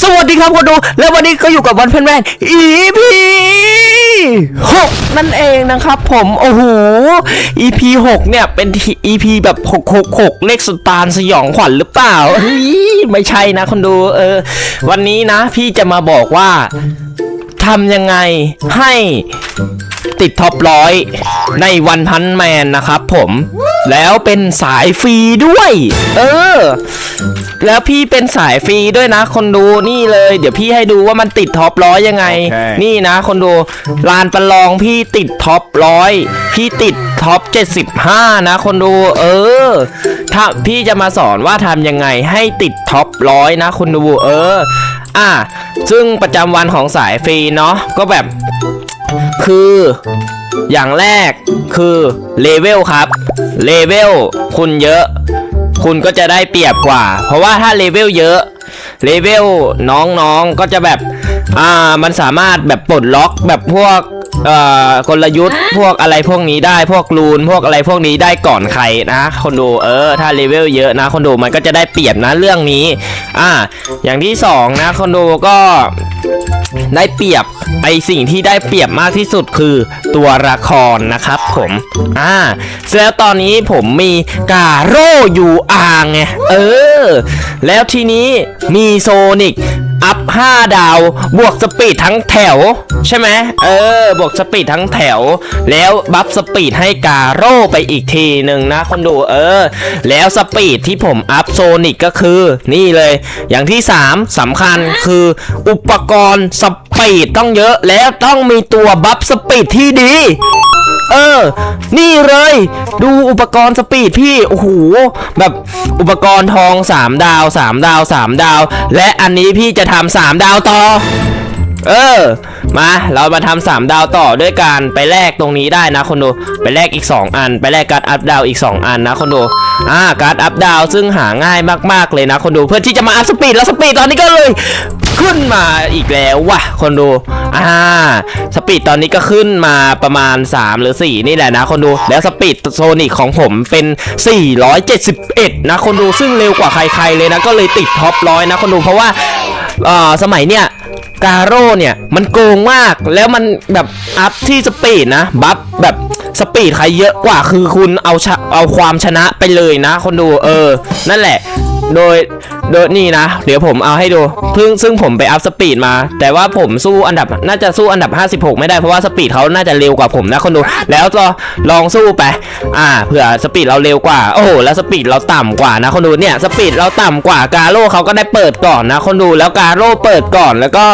สวัสดีครับคนดู แล้ววันนี้ก็อยู่กับวันเพนแมน EP 6นั่นเองนะครับผมโอ้โห EP 6เนี่ยเป็น EP แบบ666เลขสตาร์สยองขวัญหรือเปล่าเฮ้ยไม่ใช่นะคนดูเออ วันนี้นะ พี่จะมาบอกว่าทำยังไงให้ติดท็อปร้อยในวันพันแมนนะครับผม แล้วเป็นสายฟรีด้วย เออ แล้วพี่เป็นสายฟรีด้วยนะ คนดูนี่เลย เดี๋ยวพี่ให้ดูว่ามันติดท็อปร้อยยังไงโอเคนี่นะ คนดูลานประลองพี่ติดท็อปร้อยพี่ติดท็อป 75 นะ คนดู เออ ถ้าพี่จะมาสอนว่าทำยังไงให้ติดท็อปร้อยนะ คนดู เออ อะ ซึ่งประจำวันของสายฟรีเนาะ ก็แบบ คือ อย่างแรกคือเลเวลครับ เลเวลคุณเยอะ คุณก็จะได้เปรียบกว่า เพราะว่าถ้าเลเวลเยอะเลเวลน้องๆก็จะแบบ อ่า มันสามารถแบบปลดล็อกแบบพวก เอ่อกลยุทธ์พวกอะไรพวกนี้ได้พวกรูน พวกอะไรพวกนี้ได้ก่อนใครนะคนดูเออ ถ้าเลเวลเยอะนะคนดูมันก็จะได้เปรียบนะเรื่องนี้ อ่า อย่างที่สองนะคนดูก็ได้เปรียบไอสิ่งที่ได้เปรียบมากที่สุดคือตัวละครนะครับผมอ่าแล้วตอนนี้ผมมีกาโร่ยูอาไงเออ แล้วทีนี้มีโซนิก อัพ 5 ดาว บวกสปีดทั้งแถว ใช่ไหมเออ บวกสปีดทั้งแถว แล้วบัฟสปีดให้กาโร่ไปอีกทีหนึ่งนะคนดูเออ แล้วสปีดที่ผมอัพโซนิกก็คือ นี่เลย อย่างที่ 3สำคัญคือ อุปกรณ์สปีดต้องเยอะแล้วต้องมีตัวบัฟสปีดที่ดี เออ นี่เลย ดูอุปกรณ์สปีดพี่ โอ้โห แบบอุปกรณ์ทอง 3 ดาว 3 ดาว 3 ดาว และอันนี้พี่จะทำ3 ดาวต่อ เออ มาเรามาทำสามดาวต่อด้วยการไปแลกตรงนี้ได้นะคนดูไปแลกอีก 2 อัน ไปแลกการ์ดอัพดาวอีก 2 อันนะคนดูอ่าการ์ดอัพดาวซึ่งหาง่ายมากๆเลยนะคนดูเพื่อที่จะมาอัพสปีดแล้วสปีดตอนนี้ก็เลย ขึ้นมาอีกแล้วว่ะคนดู อ่า สปีดตอนนี้ก็ขึ้นมาประมาณ 3 หรือ 4 นี่แหละนะคนดู แล้วสปีดโซนิกของผมเป็น 471 นะคนดู ซึ่งเร็วกว่าใครๆเลยนะ ก็เลยติดท็อปร้อยนะคนดู เพราะว่าเอ่อสมัยเนี้ยกาโร่เนี่ย มันโกงมากแล้วมันแบบอัพที่สปีดนะ บัฟแบบสปีดใครเยอะกว่าคือคุณเอาเอาความชนะไปเลยนะ คนดูเออ นั่นแหละ โดย โดยนี่นะ เดี๋ยวผมเอาให้ดูเพิ่งซึ่งผมไปอัพสปีดมา แต่ว่าผมสู้อันดับน่าจะสู้อันดับ 56 ไม่ได้เพราะว่าสปีดเขาน่าจะเร็วกว่าผมนะคนดู แล้วก็ลองสู้ไป อ่าเผื่อสปีดเราเร็วกว่า โอ้โหแล้วสปีดเราต่ำกว่านะคนดูเนี่ยสปีดเราต่ำกว่ากาโร่เขาก็ได้เปิดก่อนนะ คนดูแล้วกาโร่เปิดก่อนแล้วก็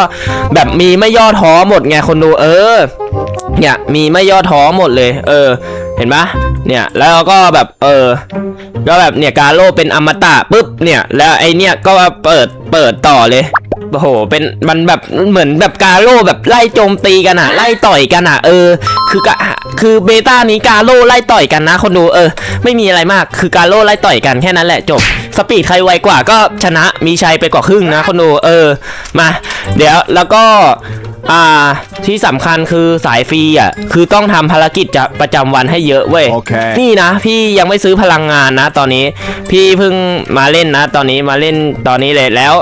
แบบมีไม่ย่อท้อหมดไงคนดูเออเนี่ยมีไม่ย่อท้อหมดเลย เออ เห็นปะ เนี่ยแล้วก็แบบเออก็แบบเนี่ยกาโรเป็นอมตะปุ๊บเนี่ยแล้วไอเนี่ยก็เปิดเปิดต่อเลย โอ้โห เป็นมันแบบเหมือนแบบกาโร่แบบไล่โจมตีกันอะไล่ต่อยกันอะเออ คือกะคือเบต้านี้กาโร่ไล่ต่อยกันนะ คนดูเออ ไม่มีอะไรมากคือกาโร่ไล่ต่อยกันแค่นั้นแหละจบสปีดใครไวกว่าก็ชนะมีชัยไปกว่าครึ่งนะ คนดูเออมา เดี๋ยวแล้วก็อ่าที่สำคัญคือสายฟรีอะคือต้องทำภารกิจจะประจำวันให้เยอะเว้ยโอเคนี่นะ พี่ยังไม่ซื้อพลังงานนะ ตอนนี้พี่เพิ่งมาเล่นนะ ตอนนี้มาเล่นตอนนี้เลยแล้ว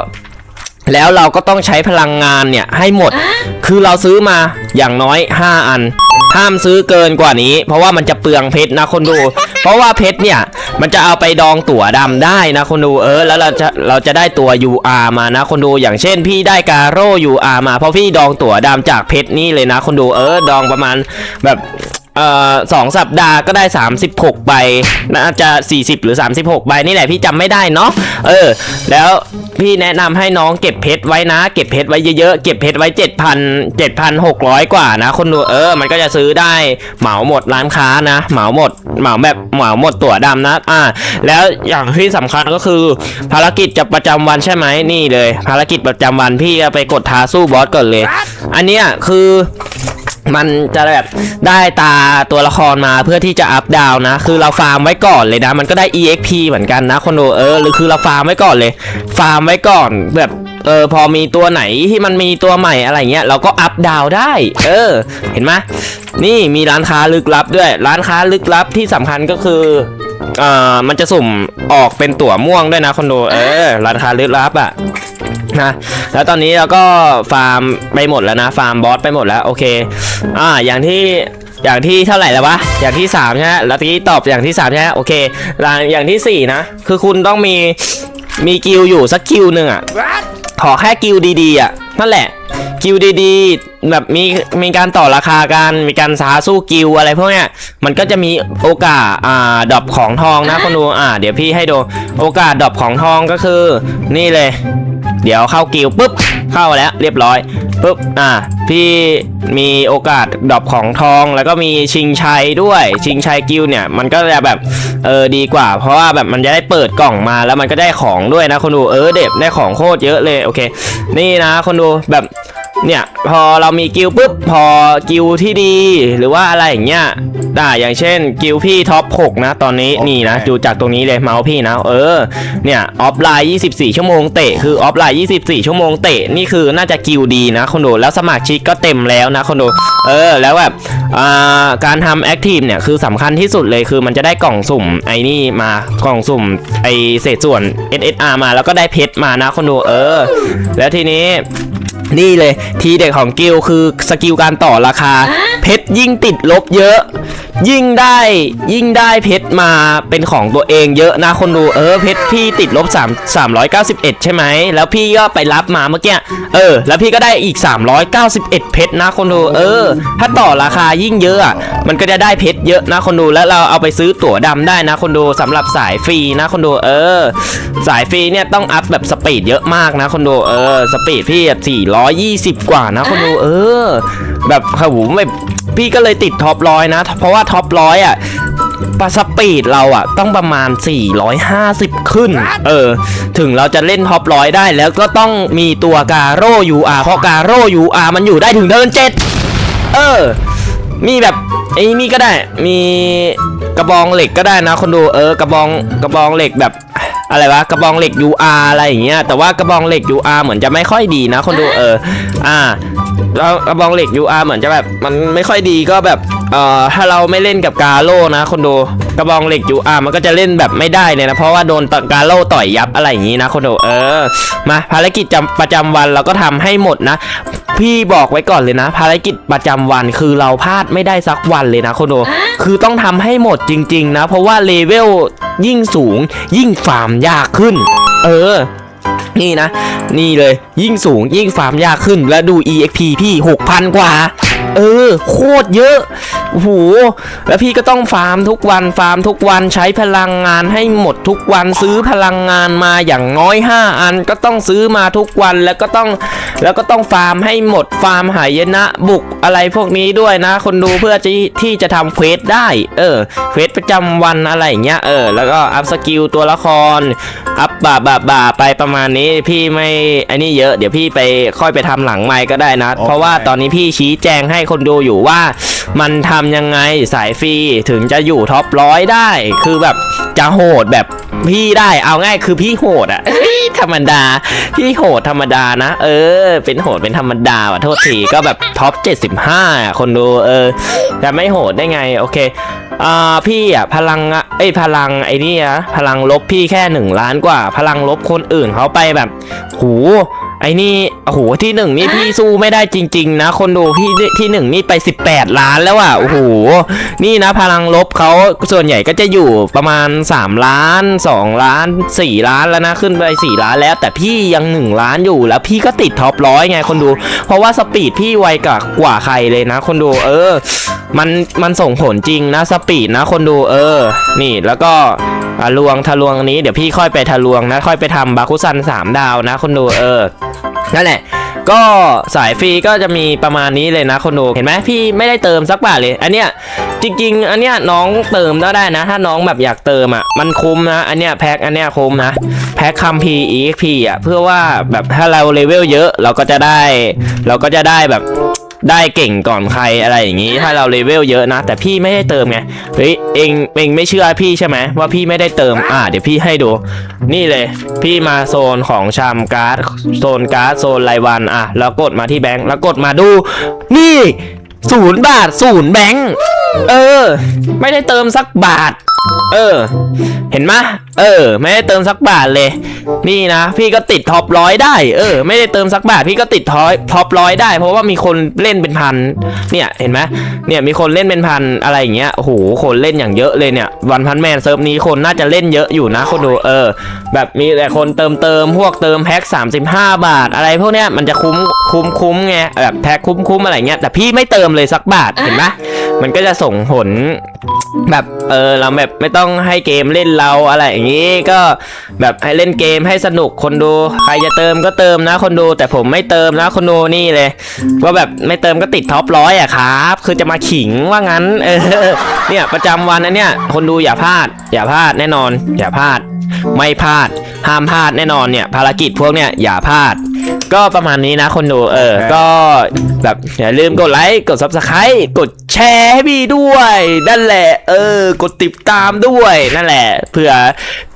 แล้วเราก็ต้องใช้พลังงานเนี่ยให้หมด คือเราซื้อมาอย่างน้อย 5 อัน ห้ามซื้อเกินกว่านี้ เพราะว่ามันจะเปลืองเพชรนะคนดู เพราะว่าเพชรเนี่ยมันจะเอาไปดองตั๋วดำได้นะคนดูเออ แล้วเราจะเราจะได้ตัว UR มานะคนดูอย่างเช่น พี่ได้การโร่ UR มาเพราะพี่ดองตั๋วดำจากเพชรนี่เลยนะคนดูเออดองประมาณแบบเอ่อสองสัปดาห์ก็ได้ 36ใบน่าจะ 40 หรือ 36ใบนี่แหละพี่จำไม่ได้เนาะเออ แล้วพี่แนะนำให้น้องเก็บเพชรไว้นะ เก็บเพชรไว้เยอะๆเก็บเพชรไว้ 7,000 7,600 กว่านะ คนดูเออ มันก็จะซื้อได้เหมาหมดร้านค้านะ เหมาหมดเหมาแบบเหมาหมดตั๋วดำนะอ่าแล้วอย่างที่สำคัญก็คือ ภารกิจจะประจำวันใช่ไหมนี่เลย ภารกิจประจำวันพี่ไปกดท้าสู้บอสก่อนเลย อันเนี้ยคือ มันจะแบบได้ตาตัวละครมาเพื่อที่จะอัพดาวนะ คือเราฟาร์มไว้ก่อนเลยนะ มันก็ได้ exp เหมือนกันนะคนดูเออหรือคือเราฟาร์มไว้ก่อนเลย ฟาร์มไว้ก่อนแบบเออพอมีตัวไหนที่มันมีตัวใหม่อะไรเงี้ยเราก็อัพดาวได้ เออ เห็นไหมนี่มีร้านค้าลึกลับด้วย ร้านค้าลึกลับที่สำคัญก็คือเอ่ามันจะสุ่มออกเป็นตั๋วม่วงด้วยนะคนดูเออร้านค้าลึกลับอะ นะแล้วตอนนี้เราก็ฟาร์มไปหมดแล้วนะ ฟาร์มบอสไปหมดแล้วโอเคอ่าอย่างที่อย่างที่เท่าไหร่แล้ววะอย่างที่3ใช่ไหมแล้วตะกี้ตอบอย่างที่3ใช่ไหมโอเคแล้วอย่างที่สี่นะ คือคุณต้องมีมีกิลอยู่สักกิลหนึ่งอะขอแค่กิลดีๆอะนั่นแหละ กิลดีๆ แบบมีมีการต่อราคากันมีการสาสู้กิลอะไรพวกเนี้ยมันก็จะมีโอกาสอ่าดรอปของทองนะคนดูอ่า เดี๋ยวพี่ให้ดูโอกาสดรอปของทองก็คือ นี่เลย เดี๋ยวเข้ากิลปุ๊บเข้าแล้วเรียบร้อยปุ๊บอ่าพี่มีโอกาสดรอปของทองแล้วก็มีชิงชัยด้วย ชิงชัยกิลเนี่ย มันก็จะแบบเออดีกว่า เพราะว่าแบบมันจะได้เปิดกล่องมาแล้วมันก็ได้ของด้วยนะคนดูเออเด็บได้ของโคตรเยอะเลยโอเค นี่นะคนดูแบบ เนี่ยพอเรามีกิลปุ๊บพอกิลที่ดีหรือว่าอะไรอย่างเงี้ยอ่าอย่างเช่น กิลพี่ท็อป6นะตอนนี้นี่นะดูจากตรงนี้เลยเมาส์พี่นะเออเนี่ยออฟไลน์ 24 ชั่วโมงเตะคือออฟไลน์ 24 ชั่วโมงเตะนี่คือน่าจะกิลดีนะคนดูแล้วสมาชิกก็เต็มแล้วนะคนดูเออแล้วแบบอ่าการทำแอคทีฟเนี่ยคือสำคัญที่สุดเลยคือมันจะได้กล่องสุ่มไอ้นี่มากล่องสุ่มไอเศษส่วน SSR มาแล้วก็ได้เพชรมานะคนดูเออ แล้วทีนี้ นี่เลยทีเด็ดของกิลคือสกิลการต่อราคา เพชร ยิ่งติดลบเยอะ ยิ่งได้ยิ่งได้เพชรมาเป็นของตัวเองเยอะนะคนดูเออเพชรพี่ติดลบ3 391 ใช่ไหมแล้วพี่ก็ไปรับมาเมื่อกี้เออ แล้วพี่ก็ได้อีก 391 เพชรนะคนดูเออ ถ้าต่อราคายิ่งเยอะมันก็จะได้เพชรเยอะนะคนดูแล้วเราเอาไปซื้อตั๋วดำได้นะคนดูสำหรับสายฟรีนะคนดูเออ สายฟรีเนี่ยต้องอัพแบบสปีดเยอะมากนะคนดูเออสปีดพี่แบบ420 กว่านะคนดูเออ แบบโอ้โหแบบพี่ก็เลยติดท็อปร้อยนะ เพราะว่าท็อปร้อยอะปสปีดเราอะ ต้องประมาณ 450 ขึ้น เออ ถึงเราจะเล่นท็อปร้อยได้แล้วก็ต้องมีตัวกาโร่ UR เพราะกาโร่ UR มันอยู่ได้ถึงเทิร์นเจ็ดเออ มีแบบไอ้นี่ก็ได้ มีกระบองเหล็กก็ได้นะคนดูเออกระบองกระบองเหล็กแบบอะไรวะกระบองเหล็ก UR อะไรอย่างเงี้ยแต่ว่ากระบองเหล็ก UR เหมือนจะไม่ค่อยดีนะ คนดูเอออ่าแล้วกระบองเหล็ก UR เหมือนจะแบบมันไม่ค่อยดีก็แบบเอ่อถ้าเราไม่เล่นกับกาโร่นะ คนดูกระบองเหล็ก UR มันก็จะเล่นแบบไม่ได้เลยนะเพราะว่าโดนตกาโร่ต่อยยับอะไรอย่างงี้นะ คนดูเออมาภารกิจประจำวันเราก็ทำให้หมดนะ พี่บอกไว้ก่อนเลยนะ ภารกิจประจำวันคือเราพลาดไม่ได้สักวันเลยนะคนดูคือต้องทำให้หมดจริง ๆ นะ เพราะว่าเลเวลยิ่งสูงยิ่งฟาร์มยากขึ้น เออ นี่นะ นี่เลยยิ่งสูงยิ่งฟาร์มยากขึ้นแล้วดู EXP พี่ 6,000 กว่า เออ โคตรเยอะโอ้โหแล้วพี่ก็ต้องฟาร์มทุกวันฟาร์มทุกวันใช้พลังงานให้หมดทุกวันซื้อพลังงานมาอย่างน้อย 5 อันก็ต้องซื้อมาทุกวันแล้วก็ต้องแล้วก็ต้องฟาร์มให้หมดฟาร์มหายนะบุกอะไรพวกนี้ด้วยนะ คนดูเพื่อที่ที่จะทำเควสได้ เออเควสประจำวันอะไรอย่างเงี้ยเออแล้วก็อัพสกิลตัวละครอัพบาบ่าบ่าไปประมาณนี้พี่ไม่อันนี้เยอะเดี๋ยวพี่ไปค่อยไปทำหลังไมค์ก็ได้นะโอเคเพราะว่าตอนนี้พี่ชี้แจงให้คนดูอยู่ว่ามันทำยังไงสายฟรีถึงจะอยู่ท็อปร้อยได้ คือแบบจะโหดแบบพี่ได้เอาง่ายคือพี่โหดอะธรรมดา พี่โหดธรรมดานะ เออ เป็นโหดเป็นธรรมดาว่ะโทษทีก็แบบท็อป75อะคนดูเออจะไม่โหดได้ไงโอเค อ่าพี่อะพลังอะเอ้ยพลังไอ้นี่นะพลังลบพี่แค่หนึ่งล้านกว่า พลังลบคนอื่นเขาไปแบบ หู ไอ้นี่โอ้โหที่หนึ่งนี่พี่สู้ไม่ได้จริง ๆ นะ คนดูพี่ที่หนึ่งนี่ไป 18 ล้านแล้วอะโอ้โหนี่นะพลังลบเขาส่วนใหญ่ก็จะอยู่ประมาณ 3 ล้าน 2 ล้าน 4 ล้านแล้วนะขึ้นไป 4 ล้านแล้ว แต่พี่ยัง 1 ล้านอยู่แล้วพี่ก็ติดท็อปร้อยไงคนดู เพราะว่าสปีดพี่ไวกว่ากว่าใครเลยนะ คนดูเออ มันมันส่งผลจริงนะสปีดนะคนดูเออ นี่แล้วก็ทะลวงทะลวงนี้เดี๋ยวพี่ค่อยไปทะลวงนะค่อยไปทำบาคุซันสามดาวนะ คนดูเออ นั่นแหละ ก็สายฟรีก็จะมีประมาณนี้เลยนะคนดูเห็นไหมพี่ไม่ได้เติมสักบาทเลย อันเนี้ยจริง ๆ อันเนี้ยน้องเติมก็ได้นะ ถ้าน้องแบบอยากเติมอะมันคุ้มนะ อันเนี้ยแพ็คอันเนี้ยคุ้มนะ แพ็คคัมพี EXP อะเพื่อว่าแบบถ้าเราเลเวลเยอะเราก็จะได้ เราก็จะได้แบบ ได้เก่งก่อนใครอะไรอย่างนี้ถ้าเราเลเวลเยอะนะ แต่พี่ไม่ได้เติมไงเฮ้ยเองเองไม่เชื่อพี่ใช่ไหมว่าพี่ไม่ได้เติมอ่าเดี๋ยวพี่ให้ดู นี่เลย พี่มาโซนของชามการ์ดโซนการ์ดโซนรายวันอะแล้วกดมาที่แบงค์แล้วกดมาดู นี่ศูนย์บาทศูนย์แบงค์เออ ไม่ได้เติมสักบาท เออ เห็นไหมเออ ไม่ได้เติมสักบาทเลย นี่นะ พี่ก็ติดท็อปร้อยได้ เออ ไม่ได้เติมสักบาท พี่ก็ติดท็อปท็อปร้อยได้ เพราะว่ามีคนเล่นเป็นพัน เนี่ย เห็นไหมเนี่ยมีคนเล่นเป็นพันอะไรอย่างเงี้ย โอ้โห คนเล่นอย่างเยอะเลยเนี่ย วันพันแมนเซิร์ฟนี้คนน่าจะเล่นเยอะอยู่นะคนดู เออ แบบมีแต่คนเติมเติมพวกเติมแพ็ค35 บาท อะไรพวกเนี้ย มันจะคุ้มคุ้มคุ้มไง แบบแพ็คคุ้มคุ้มอะไรเงี้ย แต่พี่ไม่เติมเลยสักบาท เห็นไหมมันก็จะส่งผลแบบ เออ เราแบบไม่ต้องให้เกมเล่นเราอะไรอย่างนี้ก็แบบให้เล่นเกมให้สนุกคนดู ใครจะเติมก็เติมนะคนดู แต่ผมไม่เติมนะคนดูนี่เลยว่าแบบไม่เติมก็ติดท็อปร้อยอะครับ คือจะมาขิงว่างั้นเออเนี่ยประจำวันนะเนี่ยคนดูอย่าพลาด อย่าพลาดแน่นอน อย่าพลาด ไม่พลาดห้ามพลาดแน่นอนเนี่ยภารกิจพวกเนี่ยอย่าพลาด ก็ประมาณนี้นะคนดูเออ ก็แบบอย่าลืมกดไลค์ กด subscribe กดแชร์ให้พี่ด้วย นั่นแหละ เออ กดติดตามด้วยนั่นแหละเผื่อ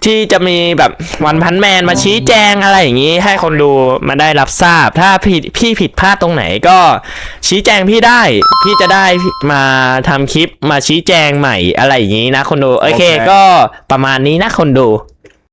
ที่จะมีแบบวันพันแมนมาชี้แจงอะไรอย่างนี้ ให้คนดูมาได้รับทราบ ถ้าผิดพี่ผิดพลาดตรงไหนก็ชี้แจงพี่ได้ พี่จะได้มาทำคลิปมาชี้แจงใหม่อะไรอย่างนี้นะคนดูโอเคโอเคก็ประมาณนี้นะคนดู